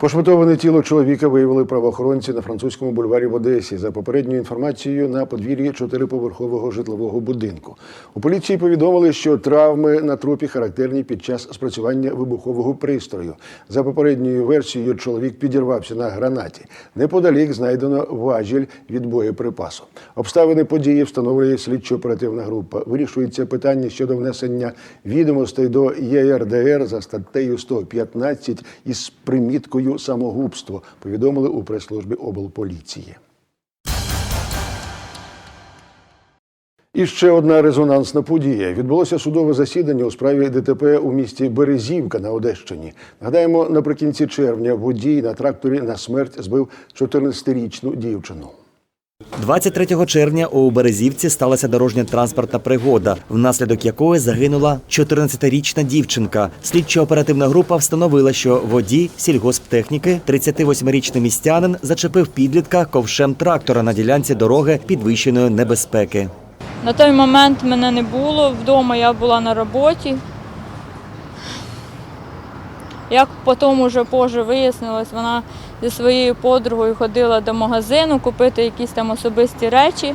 Пошматоване тіло чоловіка виявили правоохоронці на французькому бульварі в Одесі. За попередньою інформацією на подвір'ї чотириповерхового житлового будинку. У поліції повідомили, що травми на трупі характерні під час спрацювання вибухового пристрою. За попередньою версією, чоловік підірвався на гранаті. Неподалік знайдено важіль від боєприпасу. Обставини події встановлює слідчо-оперативна група. Вирішується питання щодо внесення відомостей до ЄРДР за статтею 115 із приміткою самогубство. Повідомили у прес-службі облполіції. І ще одна резонансна подія. Відбулося судове засідання у справі ДТП у місті Березівка на Одещині. Нагадаємо, наприкінці червня водій на тракторі на смерть збив 14-річну дівчину. 23 червня у Березівці сталася дорожня транспортна пригода, внаслідок якої загинула 14-річна дівчинка. Слідчо-оперативна група встановила, що водій сільгосптехніки, 38-річний містянин, зачепив підлітка ковшем трактора на ділянці дороги підвищеної небезпеки. На той момент мене не було вдома, я була на роботі. Як потім уже позже вияснилось, вона зі своєю подругою ходила до магазину купити якісь там особисті речі,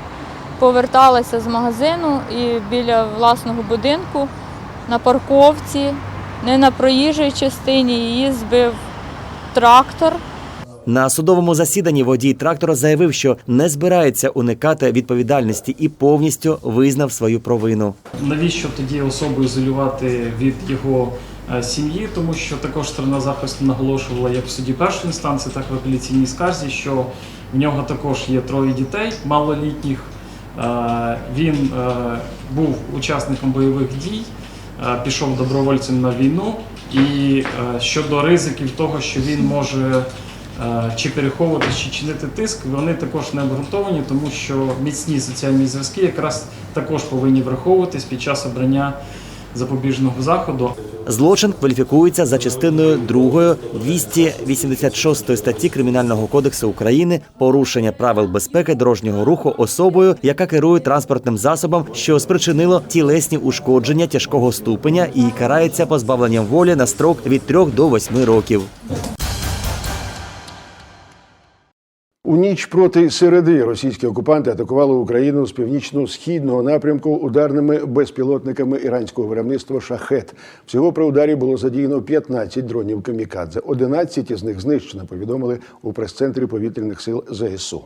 поверталася з магазину і біля власного будинку на парковці, не на проїжджій частині, її збив трактор. На судовому засіданні водій трактора заявив, що не збирається уникати відповідальності і повністю визнав свою провину. Навіщо тоді особу ізолювати від його сім'ї? Тому що також сторона захисту наголошувала як в суді першої інстанції, так і в апеляційній скарзі, що в нього також є троє дітей малолітніх. Е, Він е, був учасником бойових дій, е, пішов добровольцем на війну. І е, щодо ризиків того, що він може е, чи переховувати, чи чинити тиск, вони також не обґрунтовані, тому що міцні соціальні зв'язки якраз також повинні враховуватись під час обрання запобіжного заходу. Злочин кваліфікується за частиною 2 286 статті Кримінального кодексу України порушення правил безпеки дорожнього руху особою, яка керує транспортним засобом, що спричинило тілесні ушкодження тяжкого ступеня і карається позбавленням волі на строк від 3 до 8 років. Ніч проти середи російські окупанти атакували Україну з північно-східного напрямку ударними безпілотниками іранського виробництва Шахет. Всього при ударі було задіяно 15 дронів камікадзе. 11 із них знищено. Повідомили у прес-центрі повітряних сил ЗСУ.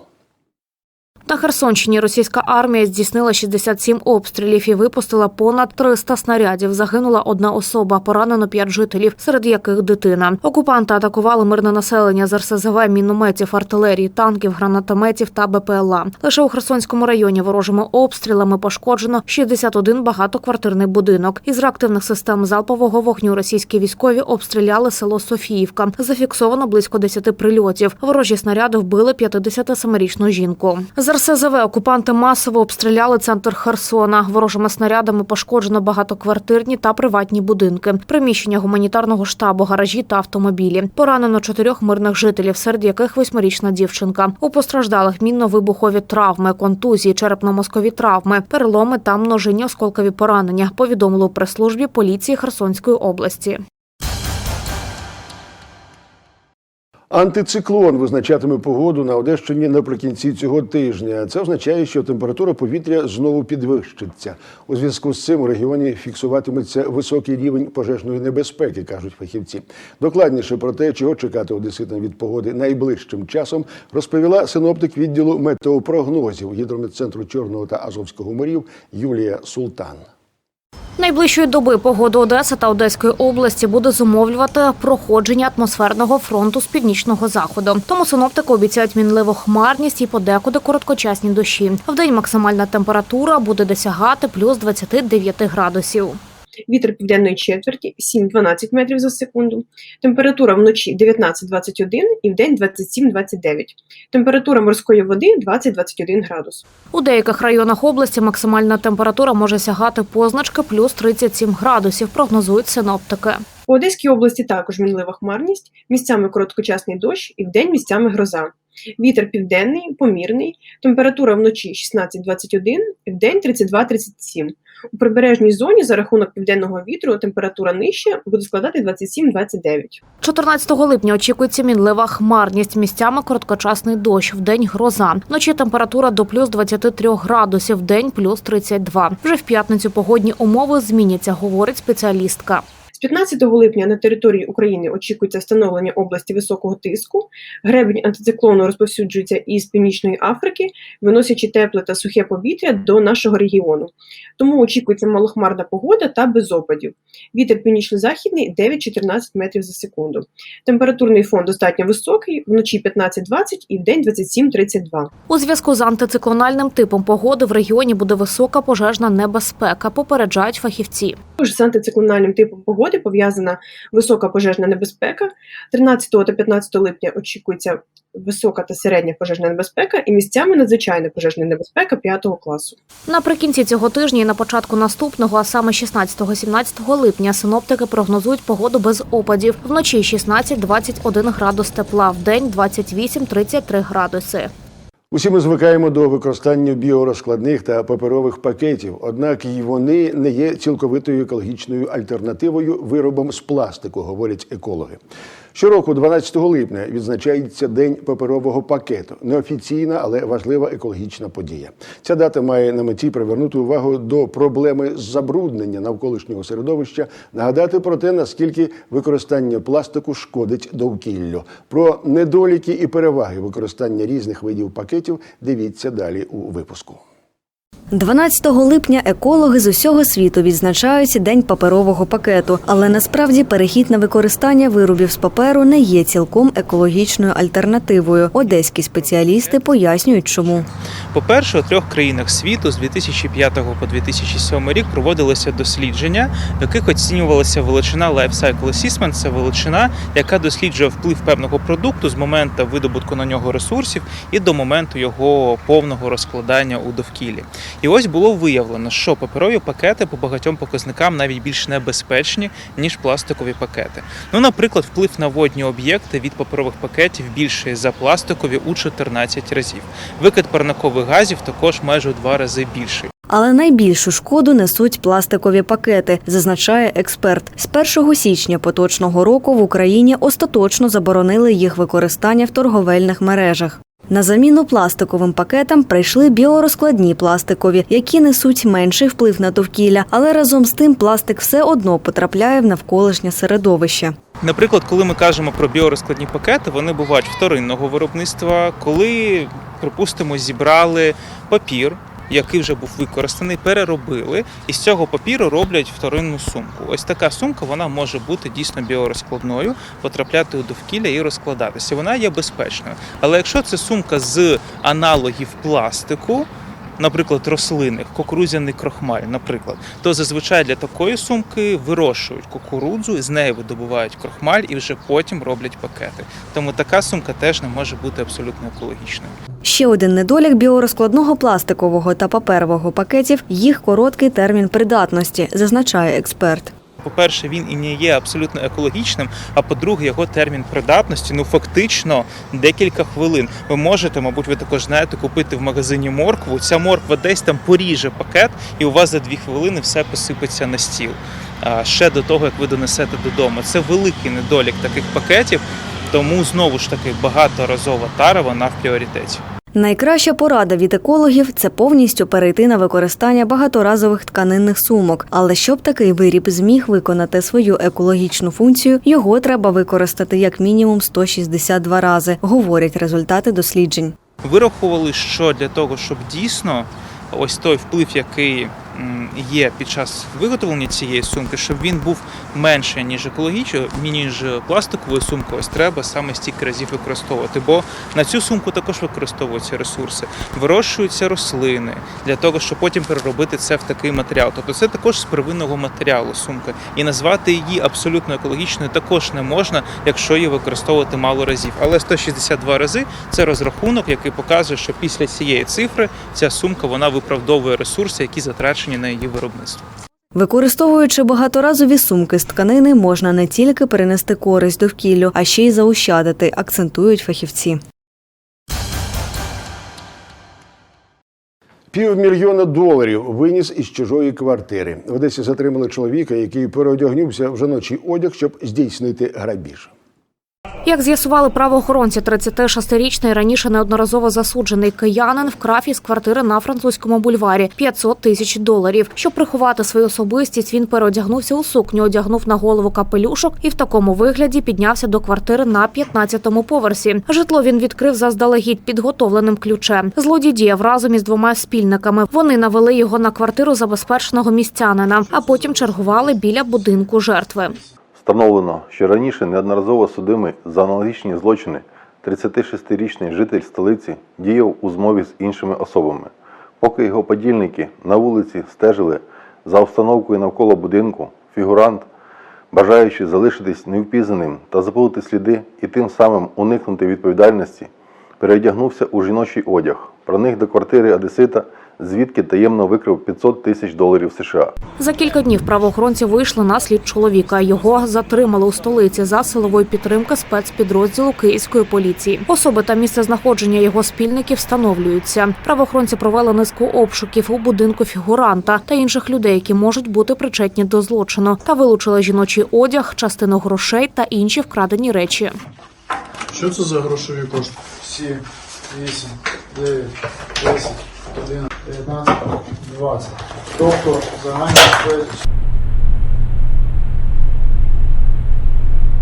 На Херсонщині російська армія здійснила 67 обстрілів і випустила понад 300 снарядів. Загинула одна особа, поранено 5 жителів, серед яких дитина. Окупанти атакували мирне населення з РСЗВ, мінометів, артилерії, танків, гранатометів та БПЛА. Лише у Херсонському районі ворожими обстрілами пошкоджено 61 багатоквартирний будинок. Із реактивних систем залпового вогню російські військові обстріляли село Софіївка. Зафіксовано близько 10 прильотів. Ворожі снаряди вбили 57-річну жінку. РСЗВ окупанти масово обстріляли центр Херсона. Ворожими снарядами пошкоджено багатоквартирні та приватні будинки, приміщення гуманітарного штабу, гаражі та автомобілі. Поранено чотирьох мирних жителів, серед яких восьмирічна дівчинка. У постраждалих мінно-вибухові травми, контузії, черепно-мозкові травми, переломи та множинні осколкові поранення. Повідомили у прес-службі поліції Херсонської області. Антициклон визначатиме погоду на Одещині наприкінці цього тижня. Це означає, що температура повітря знову підвищиться. У зв'язку з цим у регіоні фіксуватиметься високий рівень пожежної небезпеки, кажуть фахівці. Докладніше про те, чого чекати одеситам від погоди найближчим часом, розповіла синоптик відділу метеопрогнозів гідрометцентру Чорного та Азовського морів Юлія Султан. Найближчої доби погоду Одеси та Одеської області буде зумовлювати проходження атмосферного фронту з північного заходу. Тому синоптики обіцяють мінливу хмарність і подекуди короткочасні дощі. Вдень максимальна температура буде досягати плюс 29 градусів. Вітер південної четверті 7-12 метрів за секунду, температура вночі 19-21 і вдень 27-29. Температура морської води 20-21 градус. У деяких районах області максимальна температура може сягати позначки плюс 37 градусів, прогнозують синоптики. У Одеській області також мінлива хмарність, місцями короткочасний дощ і вдень місцями гроза. Вітер південний, помірний, температура вночі 16-21, в день 32-37. У прибережній зоні за рахунок південного вітру температура нижча буде складати 27-29. 14 липня очікується мінлива хмарність. Місцями короткочасний дощ, вдень гроза. Вночі температура до плюс 23 градусів, вдень плюс 32. Вже в п'ятницю погодні умови зміняться, говорить спеціалістка. З 15 липня на території України очікується встановлення області високого тиску. Гребень антициклону розповсюджується із Північної Африки, виносячи тепле та сухе повітря до нашого регіону. Тому очікується малохмарна погода та без опадів. Вітер північно-західний 9-14 метрів за секунду. Температурний фон достатньо високий, вночі 15-20 і вдень 27-32. У зв'язку з антициклональним типом погоди в регіоні буде висока пожежна небезпека. Попереджають фахівці. Також з антициклональним типом погоди пов'язана висока пожежна небезпека. 13 та 15 липня очікується висока та середня пожежна небезпека і місцями надзвичайна пожежна небезпека 5 класу. Наприкінці цього тижня і на початку наступного, а саме 16-17 липня, синоптики прогнозують погоду без опадів. Вночі 16-21 градус тепла, вдень 28-33 градуси. Усі ми звикаємо до використання біорозкладних та паперових пакетів, однак і вони не є цілковитою екологічною альтернативою виробам з пластику, говорять екологи. Щороку, 12 липня, відзначається День паперового пакету. Неофіційна, але важлива екологічна подія. Ця дата має на меті привернути увагу до проблеми забруднення навколишнього середовища, нагадати про те, наскільки використання пластику шкодить довкіллю. Про недоліки і переваги використання різних видів пакетів дивіться далі у випуску. 12 липня екологи з усього світу відзначають День паперового пакету, але насправді перехід на використання виробів з паперу не є цілком екологічною альтернативою. Одеські спеціалісти пояснюють, чому. По-перше, у трьох країнах світу з 2005 по 2007 рік проводилися дослідження, в яких оцінювалася величина Life Cycle Assessment. Це величина, яка досліджує вплив певного продукту з моменту видобутку на нього ресурсів і до моменту його повного розкладання у довкіллі. І ось було виявлено, що паперові пакети по багатьом показникам навіть більш небезпечні ніж пластикові пакети. Ну, наприклад, вплив на водні об'єкти від паперових пакетів більший за пластикові у 14 разів. Викид парникових газів також майже у два рази більший. Але найбільшу шкоду несуть пластикові пакети, зазначає експерт. З 1 січня поточного року в Україні остаточно заборонили їх використання в торговельних мережах. На заміну пластиковим пакетам прийшли біорозкладні пластикові, які несуть менший вплив на довкілля, але разом з тим пластик все одно потрапляє в навколишнє середовище. Наприклад, коли ми кажемо про біорозкладні пакети, вони бувають вторинного виробництва, коли, припустимо, зібрали папір. Який вже був використаний, переробили, і з цього папіру роблять вторинну сумку. Ось така сумка вона може бути дійсно біорозкладною, потрапляти у довкілля і розкладатися. Вона є безпечною. Але якщо це сумка з аналогів пластику, наприклад, рослинних, кукурудзяний крохмаль, наприклад, то зазвичай для такої сумки вирощують кукурудзу, з неї видобувають крохмаль і вже потім роблять пакети. Тому така сумка теж не може бути абсолютно екологічною. Ще один недолік біорозкладного пластикового та паперового пакетів їх короткий термін придатності, зазначає експерт. По-перше, він і не є абсолютно екологічним. А по-друге, його термін придатності ну фактично декілька хвилин. Ви можете, мабуть, ви також знаєте, купити в магазині моркву. Ця морква десь там поріже пакет, і у вас за дві хвилини все посипеться на стіл. А ще до того, як ви донесете додому. Це великий недолік таких пакетів. Тому знову ж таки багаторазова тара вона в пріоритеті. Найкраща порада від екологів це повністю перейти на використання багаторазових тканинних сумок. Але щоб такий виріб зміг виконати свою екологічну функцію, його треба використати як мінімум 162 рази, говорять результати досліджень. Вирахували, що для того, щоб дійсно ось той вплив, який є під час виготовлення цієї сумки, щоб він був менше ніж екологічно, ніж пластиковою сумкою, ось треба саме стільки разів використовувати. Бо на цю сумку також використовуються ресурси, вирощуються рослини для того, щоб потім переробити це в такий матеріал. Тобто це також з первинного матеріалу сумка. І назвати її абсолютно екологічною також не можна, якщо її використовувати мало разів. Але 162 рази це розрахунок, який показує, що після цієї цифри ця сумка вона виправдовує ресурси, які затрачені призначені на її виробництво. Використовуючи багаторазові сумки з тканини, можна не тільки перенести користь довкіллю, а ще й заощадити, акцентують фахівці. Півмільйона доларів виніс із чужої квартири. В Одесі затримали чоловіка, який переодягнувся в жіночий одяг, щоб здійснити грабіж. Як з'ясували правоохоронці, 36-річний раніше неодноразово засуджений киянин вкрав із квартири на французькому бульварі 500 тисяч доларів. Щоб приховати свою особистість, він переодягнувся у сукню, одягнув на голову капелюшок і в такому вигляді піднявся до квартири на 15-му поверсі. Житло він відкрив заздалегідь підготовленим ключем. Злодій діяв разом із двома спільниками. Вони навели його на квартиру забезпеченого містянина, а потім чергували біля будинку жертви. Встановлено, що раніше неодноразово судимий за аналогічні злочини 36-річний житель столиці діяв у змові з іншими особами. Поки його подільники на вулиці стежили за обстановкою навколо будинку, фігурант, бажаючи залишитись невпізнаним та забути сліди і тим самим уникнути відповідальності, переодягнувся у жіночий одяг, проник до квартири Одесита, звідки таємно викрив 500 тисяч доларів США. За кілька днів правоохоронці вийшли на слід чоловіка. Його затримали у столиці за силової підтримки спецпідрозділу київської поліції. Особи та місце знаходження його спільників встановлюються. Правоохоронці провели низку обшуків у будинку фігуранта та інших людей, які можуть бути причетні до злочину, та вилучили жіночий одяг, частину грошей та інші вкрадені речі. Що це за грошові кошти? 7, 8, 9, 10, 11, 19, 20. Тобто загальна сплатість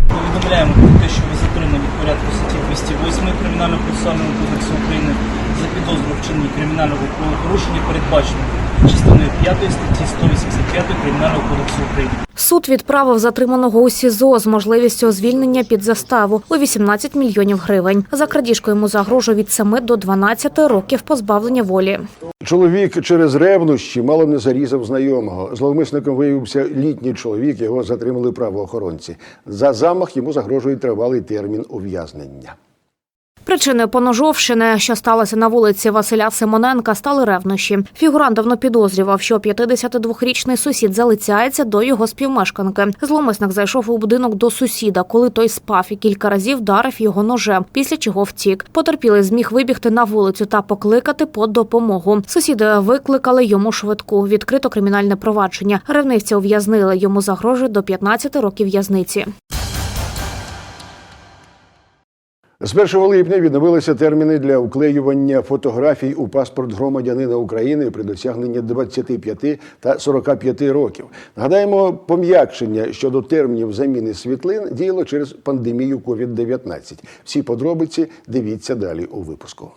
Повідомляємо про те, що ви затримані в порядку статті 208 Кримінального процесуального кодексу України за підозру в вчиненні кримінального правопорушення, передбачено частиною 5 статті 185 Кримінального кодексу України. Суд відправив затриманого у СІЗО з можливістю звільнення під заставу у 18 мільйонів гривень. За крадіжку йому загрожує від 7 до 12 років позбавлення волі. Чоловік через ревнощі мало не зарізав знайомого. Зловмисником виявився літній чоловік. Його затримали правоохоронці. За замах йому загрожує тривалий термін ув'язнення. Причиною поножовщини, що сталося на вулиці Василя Симоненка, стали ревнощі. Фігурант давно підозрював, що 52-річний сусід залицяється до його співмешканки. Зломисник зайшов у будинок до сусіда, коли той спав і кілька разів вдарив його ножем, після чого втік. Потерпілий зміг вибігти на вулицю та покликати по допомогу. Сусіди викликали йому швидку. Відкрито кримінальне провадження. Ревнивця ув'язнили. Йому загрожує до 15 років в'язниці. З 1 липня відновилися терміни для уклеювання фотографій у паспорт громадянина України при досягненні 25 та 45 років. Нагадаємо, пом'якшення щодо термінів заміни світлин діяло через пандемію COVID-19. Всі подробиці дивіться далі у випуску.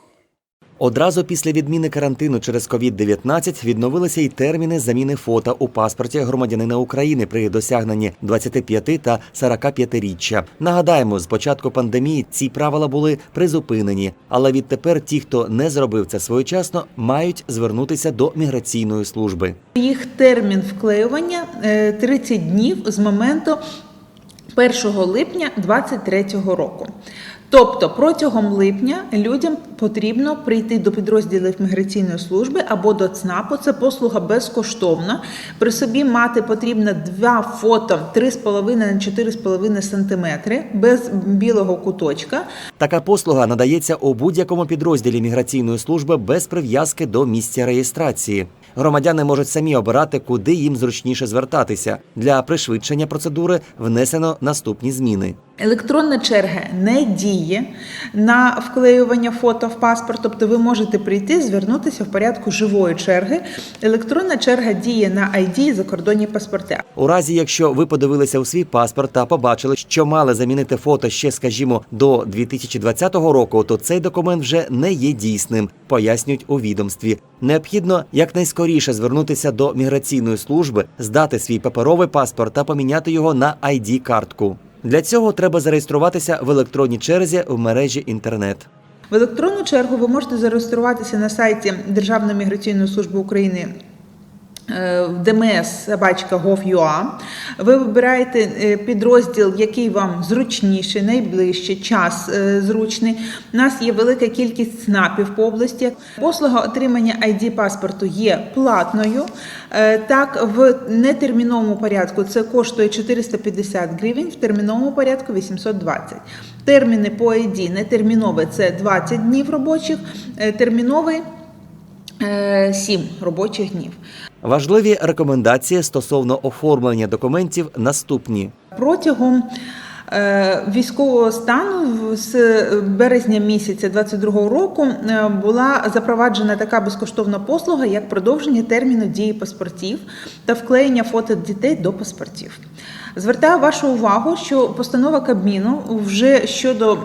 Одразу після відміни карантину через COVID-19 відновилися й терміни заміни фото у паспорті громадянина України при досягненні 25 та 45-річчя. Нагадаємо, з початку пандемії ці правила були призупинені, але відтепер ті, хто не зробив це своєчасно, мають звернутися до міграційної служби. Їх термін вклеювання е, 30 днів з моменту 1 липня 2023 року. Тобто протягом липня людям потрібно прийти до підрозділів міграційної служби або до ЦНАПу. Це послуга безкоштовна. При собі мати потрібно два фото 3,5 на 4,5 см без білого куточка. Така послуга надається у будь-якому підрозділі міграційної служби без прив'язки до місця реєстрації. Громадяни можуть самі обирати, куди їм зручніше звертатися. Для пришвидшення процедури внесено наступні зміни. Електронна черга не діє на вклеювання фото в паспорт, тобто ви можете прийти, звернутися в порядку живої черги. Електронна черга діє на ID і закордонні паспорти. У разі, якщо ви подивилися у свій паспорт та побачили, що мали замінити фото ще, скажімо, до 2020 року, то цей документ вже не є дійсним, пояснюють у відомстві. Необхідно якнайскоріше звернутися до міграційної служби, здати свій паперовий паспорт та поміняти його на id картку Для цього треба зареєструватися в електронній черзі в мережі інтернет. В електронну чергу ви можете зареєструватися на сайті Державної міграційної служби України. В ДМС собачка gov.ua. Ви вибираєте е, підрозділ, який вам зручніше, найближче, час е, зручний. У нас є велика кількість СНАПів по області. Послуга отримання ID паспорту є платною. Е, Так, в нетерміновому порядку це коштує 450 гривень, в терміновому порядку 820. Терміни по ID нетермінове це 20 днів робочих, терміновий е, 7 робочих днів. Важливі рекомендації стосовно оформлення документів наступні. Протягом е, військового стану з березня місяця 22 року е, була запроваджена така безкоштовна послуга, як продовження терміну дії паспортів та вклеєння фото дітей до паспортів. Звертаю вашу увагу, що постанова Кабміну вже щодо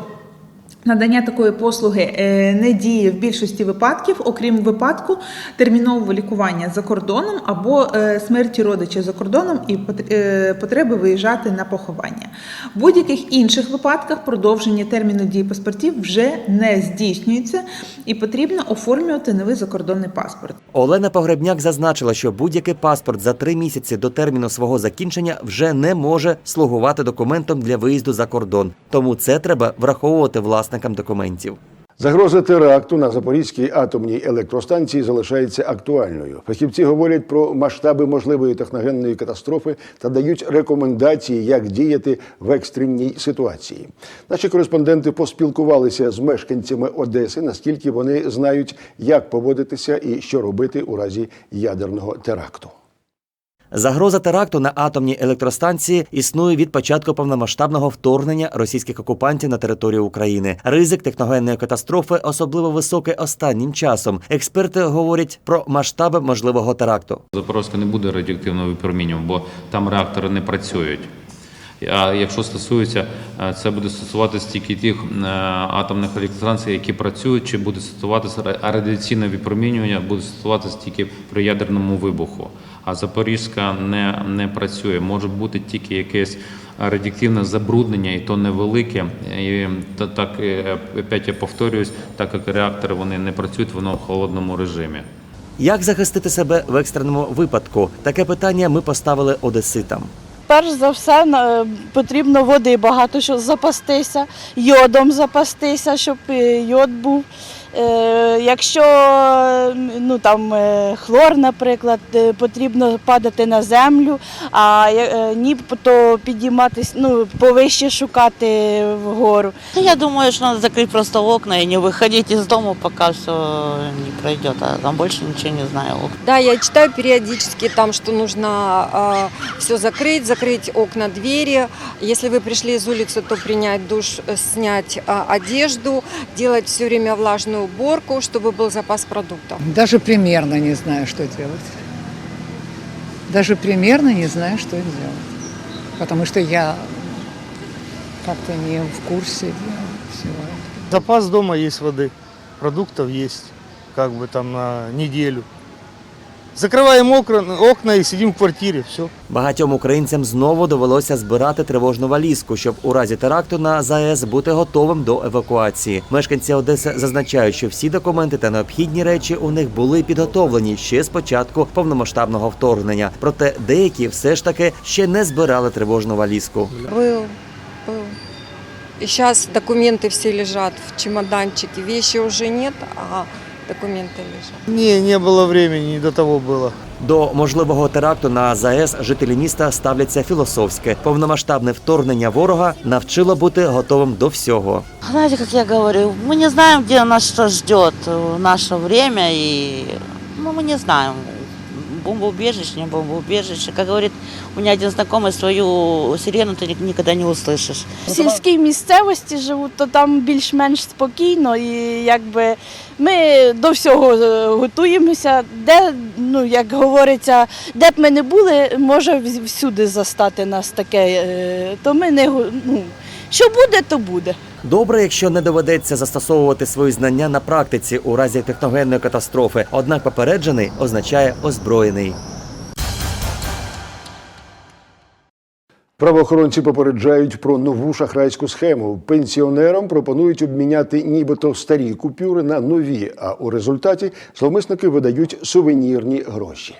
Надання такої послуги е, не діє в більшості випадків, окрім випадку термінового лікування за кордоном або е, смерті родича за кордоном і е, потреби виїжджати на поховання. В будь-яких інших випадках продовження терміну дії паспортів вже не здійснюється і потрібно оформлювати новий закордонний паспорт. Олена Погребняк зазначила, що будь-який паспорт за три місяці до терміну свого закінчення вже не може слугувати документом для виїзду за кордон. Тому це треба враховувати власникам документів. Загроза теракту на Запорізькій атомній електростанції залишається актуальною. Фахівці говорять про масштаби можливої техногенної катастрофи та дають рекомендації, як діяти в екстренній ситуації. Наші кореспонденти поспілкувалися з мешканцями Одеси, наскільки вони знають, як поводитися і що робити у разі ядерного теракту. Загроза теракту на атомній електростанції існує від початку повномасштабного вторгнення російських окупантів на територію України. Ризик техногенної катастрофи особливо високий останнім часом. Експерти говорять про масштаби можливого теракту. Запорозька не буде радіоактивного випромінювання, бо там реактори не працюють. А якщо стосується, е, це буде стосуватися тільки тих е, атомних електростанцій, які працюють, чи буде стосуватися радіаційне випромінювання, буде стосуватися тільки при ядерному вибуху. А Запорізька не, не працює. Може бути тільки якесь радіоактивне забруднення, і то невелике. І та- так е, опять я повторююсь, так як реактори вони не працюють, воно в холодному режимі. Як захистити себе в екстреному випадку? Таке питання ми поставили одеситам. Перш за все на- потрібно води багато, щоб запастися, йодом запастися, щоб е, йод був. Е, Якщо м, ну, там, е, хлор, наприклад, е, потрібно падати на землю, а я- е, ні, то підійматись, ну, повище шукати вгору. Ну, Я думаю, что надо закрыть просто окна и не выходить из дома, пока все не пройдет. А там больше ничего не знаю. Да, я читаю периодически там, что нужно все закрыть, закрыть окна, двери. Если вы пришли из улицы, то принять душ, э, снять а, одежду, делать все время влажную уборку, чтобы был запас продуктов. Даже примерно не знаю, что делать. Даже примерно не знаю, что делать. Потому что я как-то не в курсе всего. Запас дома есть воды, продуктов есть, как бы там на неделю. Закрываем окна, окна и сидим в квартире, все. Багатьом українцям знову довелося збирати тривожну валізку, щоб у разі теракту на ЗАЕС бути готовим до евакуації. Мешканці Одеси зазначають, що всі документи та необхідні речі у них були підготовлені ще з початку повномасштабного вторгнення. Проте деякі все ж таки ще не збирали тривожну валізку. Был, был. И сейчас документы все лежат в чемоданчике. Вещи уже нет, а документы лежат. Не, не было времени, не до того было. До можливого теракту на ЗАЕС жителі міста ставляться філософськи. Повномасштабне вторгнення ворога навчило бути готовим до всього. Знаете, как я говорю, мы не знаем, где нас что ждет в наше время, и ну, мы не знаем, бомбоубежище, не бомбоубежище. Как говорит у меня один знакомый, свою сирену ты ник- никогда не услышишь. В сільській місцевості живуть, то там більш-менш спокійно і якби ми до всього е, готуємося. Де, ну як говориться, де б ми не були, може вз- всюди застати нас таке. е, То ми не го- ну, що буде, то буде. Добре, якщо не доведеться застосовувати свої знання на практиці у разі техногенної катастрофи. Однак попереджений означає озброєний. Правоохоронці попереджають про нову шахрайську схему. Пенсіонерам пропонують обміняти нібито старі купюри на нові, а у результаті зловмисники видають сувенірні гроші.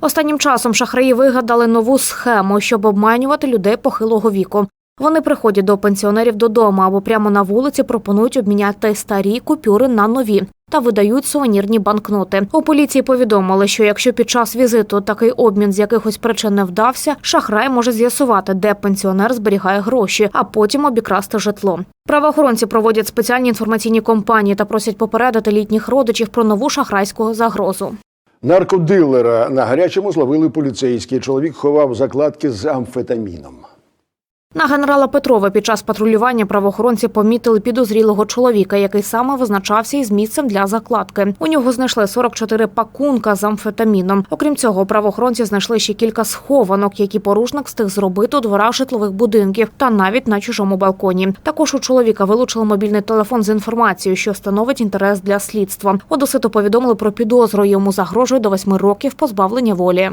Останнім часом шахраї вигадали нову схему, щоб обманювати людей похилого віку. Вони приходять до пенсіонерів додому або прямо на вулиці пропонують обміняти старі купюри на нові. та видають сувенірні банкноти. У поліції повідомили, що якщо під час візиту такий обмін з якихось причин не вдався, шахрай може з'ясувати, де пенсіонер зберігає гроші, а потім обікрасти житло. Правоохоронці проводять спеціальні інформаційні кампанії та просять попередити літніх родичів про нову шахрайську загрозу. Наркодилера на гарячому зловили поліцейські. Чоловік ховав закладки з амфетаміном. На генерала Петрова під час патрулювання правоохоронці помітили підозрілого чоловіка, який саме визначався із місцем для закладки. У нього знайшли 44 пакунка з амфетаміном. Окрім цього, правоохоронці знайшли ще кілька схованок, які порушник встиг зробити у дворах житлових будинків та навіть на чужому балконі. Також у чоловіка вилучили мобільний телефон з інформацією, що становить інтерес для слідства. Одеситу повідомили про підозру. Йому загрожує до восьми років позбавлення волі.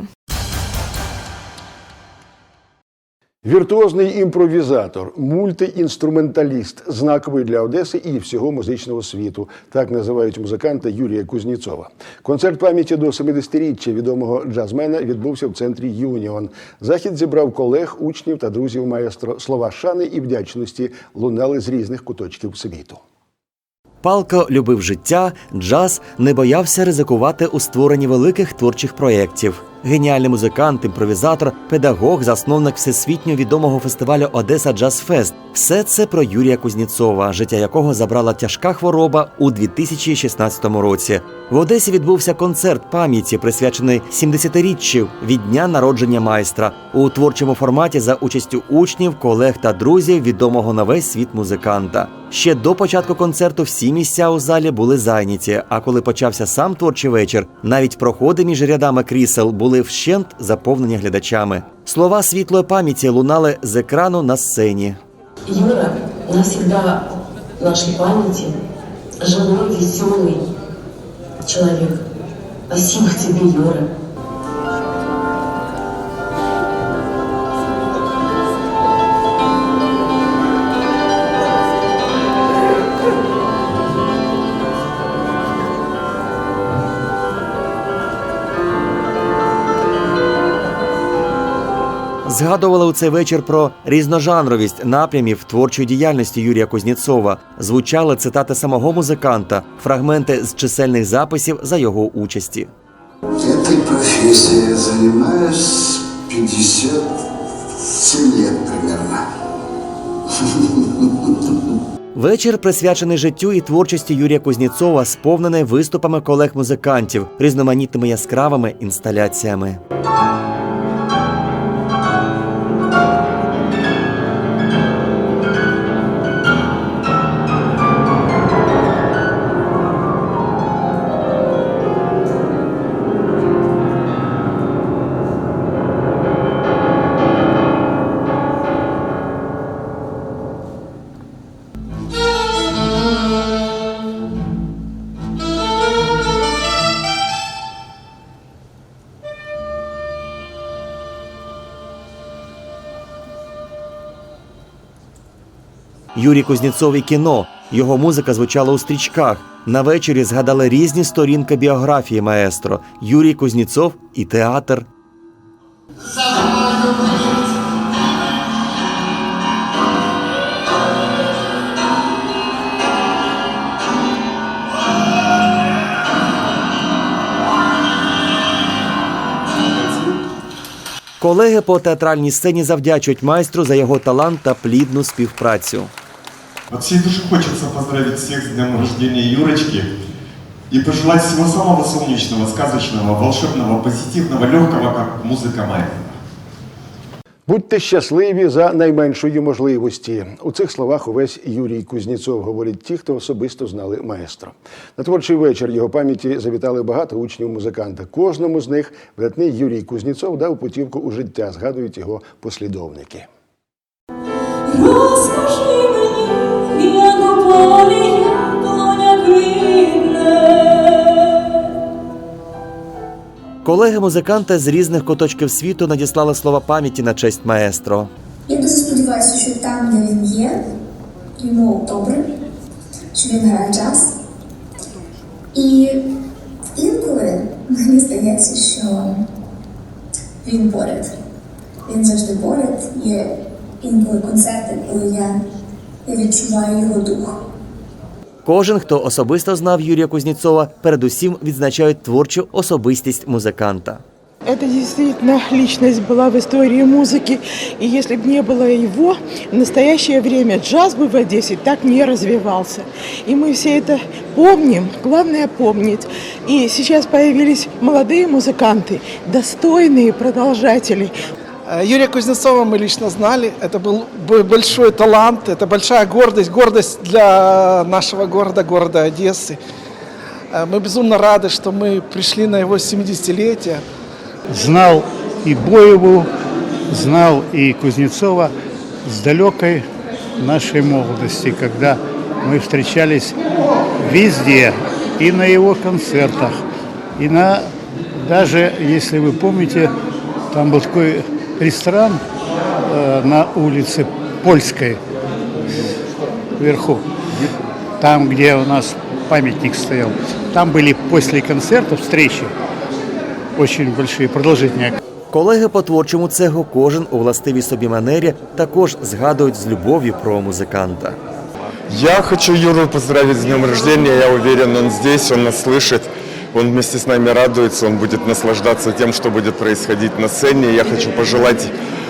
Віртуозний імпровізатор, мультиінструменталіст, знаковий для Одеси і всього музичного світу. Так називають музиканта Юрія Кузніцова. Концерт пам'яті до 70-річчя відомого джазмена відбувся в центрі Юніон. Захід зібрав колег, учнів та друзів маестро. Слова шани і вдячності лунали з різних куточків світу. Палко любив життя, джаз, не боявся ризикувати у створенні великих творчих проєктів. Геніальний музикант, імпровізатор, педагог, засновник всесвітньо відомого фестивалю Одеса Джаз Фест. Все це про Юрія Кузніцова, життя якого забрала тяжка хвороба у 2016 році. В Одесі відбувся концерт пам'яті, присвячений 70-річчю від дня народження майстра у творчому форматі за участю учнів, колег та друзів відомого на весь світ музиканта. Ще до початку концерту всі місця у залі були зайняті. А коли почався сам творчий вечір, навіть проходи між рядами крісел були вщент заповнені глядачами. Слова світлої пам'яті лунали з екрану на сцені. Юра навсегда в нашій пам'яті живий, веселий чоловік. Спасибо тобі, Юра. Згадували у цей вечір про різножанровість напрямів творчої діяльності Юрія Кузніцова. Звучали цитати самого музиканта, фрагменти з чисельних записів за його участі. Этой профессией я занимаюсь 57 лет примерно. Вечір присвячений життю і творчості Юрія Кузніцова, сповнений виступами колег-музикантів, різноманітними яскравими інсталяціями. Юрій Кузніцов і кіно. Його музика звучала у стрічках. На вечорі згадали різні сторінки біографії маестро. Юрій Кузніцов і театр. Колеги по театральній сцені завдячують майстру за його талант та плідну співпрацю. От всей души хочется поздравить всех с днем рождения Юрочки и пожелать всего самого солнечного, сказочного, волшебного, позитивного, легкого, как музыка моя. Будьте щасливі за найменшої можливості. У цих словах увесь Юрій Кузніцов говорить ті, хто особисто знали маестро. На творчий вечір його пам'яті завітали багато учнів музиканта. Кожному з них видатний Юрій Кузніцов дав путівку у життя, згадують його послідовники. Розкажи Колеги-музиканти з різних куточків світу надіслали слова пам'яті на честь маестро. Я дуже сподіваюся, що там, де він є, йому добре, що він грає джаз. І інколи мені здається, що він поряд. Він завжди поряд. Є інколи концерти, коли я, я відчуваю його дух. Кожен, хто особисто знав Юрія Кузнєцова, передусім відзначають творчу особистість музиканта. Это действительно личность была в истории музыки. И если бы не было его, в настоящее время джаз бы в Одессе так не развивался. И мы все это помним, главное помнить. И сейчас появились молодые музыканты, достойные продолжатели. Э, Юрия Кузнецова мы лично знали. Это был большой талант, это большая гордость, гордость для нашего города, города Одессы. Э, Мы безумно рады, что мы пришли на его 70-летие. знал и Боеву, знал и Кузнецова с далекой нашей молодости, когда мы встречались везде, и на его концертах, и на, даже, если вы помните, там был такой ресторан э, на улице Польской, вверху, там, где у нас памятник стоял. Там были после концерта встречи, очень большие, продолжительные. Колеги по творчому цеху, кожен у властивій собі манері, також згадують з любов'ю про музиканта. Я хочу Юру поздравить с днем рождения. Я уверен, он здесь, он нас слышит. Он вместе с нами радуется, он будет наслаждаться тем, что будет происходить на сцене. Я хочу пожелать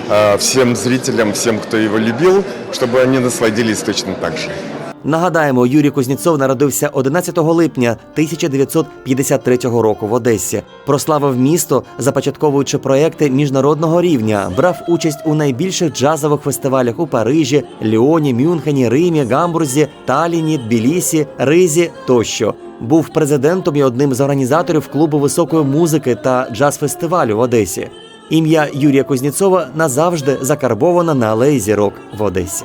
э, всем зрителям, всем, кто его любил, чтобы они насладились точно так же. Нагадаємо, Юрій Кузнєцов народився 11 липня 1953 року в Одесі. Прославив місто, започатковуючи проекти міжнародного рівня, брав участь у найбільших джазових фестивалях у Парижі, Ліоні, Мюнхені, Римі, Гамбурзі, Талліні, Тбілісі, Ризі тощо. Був президентом і одним з організаторів клубу високої музики та джаз-фестивалю в Одесі. Ім'я Юрія Кузнєцова назавжди закарбовано на алеї зірок в Одесі.